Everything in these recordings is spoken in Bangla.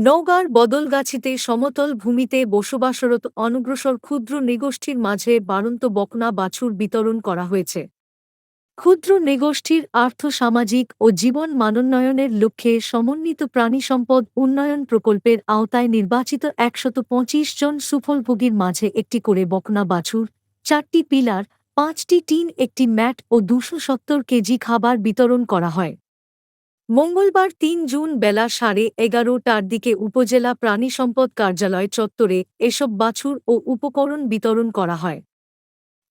নওগাঁর বদলগাছিতে সমতল ভূমিতে বসবাসরত অনগ্রসর ক্ষুদ্র নৃগোষ্ঠীর মাঝে বাড়ন্ত বকনা বাছুর বিতরণ করা হয়েছে। ক্ষুদ্র নৃগোষ্ঠীর আর্থসামাজিক ও জীবন মানোন্নয়নের লক্ষ্যে সমন্বিত প্রাণীসম্পদ উন্নয়ন প্রকল্পের আওতায় নির্বাচিত একশত পঁচিশ জন সুফলভোগীর মাঝে একটি করে বকনা বাছুর, চারটি পিলার, পাঁচটি টিন, একটি ম্যাট ও দুশো সত্তর কেজি খাবার বিতরণ করা হয়। মঙ্গলবার তিন জুন বেলা সাড়ে এগারোটার দিকে উপজেলা প্রাণী সম্পদ কার্যালয় চত্বরে এসব বাছুর ও উপকরণ বিতরণ করা হয়।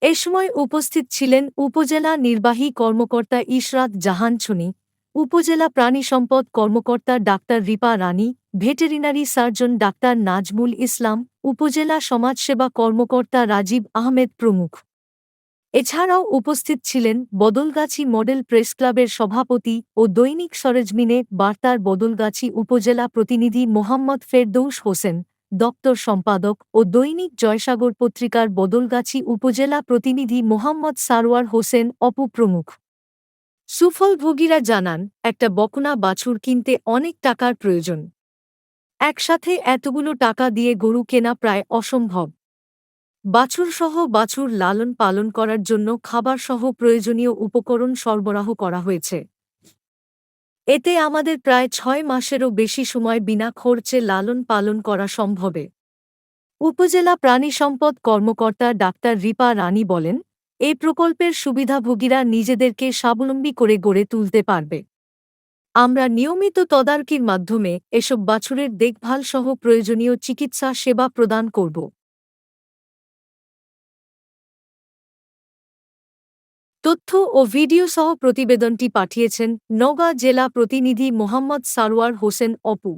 এ সময় উপস্থিত ছিলেন উপজেলা নির্বাহী কর্মকর্তা ইশরাত জাহান ছুনি, উপজেলা প্রাণী সম্পদ কর্মকর্তা doctor Ripa Rani, veterinary surgeon doctor Nazmul Islam, উপজেলা সমাজসেবা কর্মকর্তা রাজীব আহমেদ প্রমুখ। এছাড়াও উপস্থিত ছিলেন বদলগাছি মডেল প্রেস ক্লাবের সভাপতি ও দৈনিক সরেজমিনে বার্তার বদলগাছি উপজেলা প্রতিনিধি মোহাম্মদ ফেরদৌস হোসেন, দপ্তর সম্পাদক ও দৈনিক জয়সাগর পত্রিকার বদলগাছি উপজেলা প্রতিনিধি মোহাম্মদ সারোয়ার হোসেন অপু প্রমুখ। সুফলভোগীরা জানান, একটা বকনা বাছুর কিনতে অনেক টাকার প্রয়োজন। একসাথে এতগুলো টাকা দিয়ে গরু কেনা প্রায় অসম্ভব। বাছুরসহ বাছুর লালন পালন করার জন্য খাবারসহ প্রয়োজনীয় উপকরণ সরবরাহ করা হয়েছে। এতে আমাদের প্রায় ছয় মাসেরও বেশি সময় বিনা খরচে লালন পালন করা সম্ভবে উপজেলা প্রাণী সম্পদ কর্মকর্তা ডাক্তার রিপা রানী বলেন এই প্রকল্পের সুবিধাভোগীরা নিজেদেরকে স্বাবলম্বী করে গড়ে তুলতে পারবে। আমরা নিয়মিত তদারকির মাধ্যমে এসব বাছুরের দেখভাল সহ প্রয়োজনীয় চিকিৎসা সেবা প্রদান করব। তথ্য ও ভিডিও সহ প্রতিবেদনটি পাঠিয়েছেন নওগাঁ জেলা প্রতিনিধি মোহাম্মদ সারোয়ার হোসেন অপু।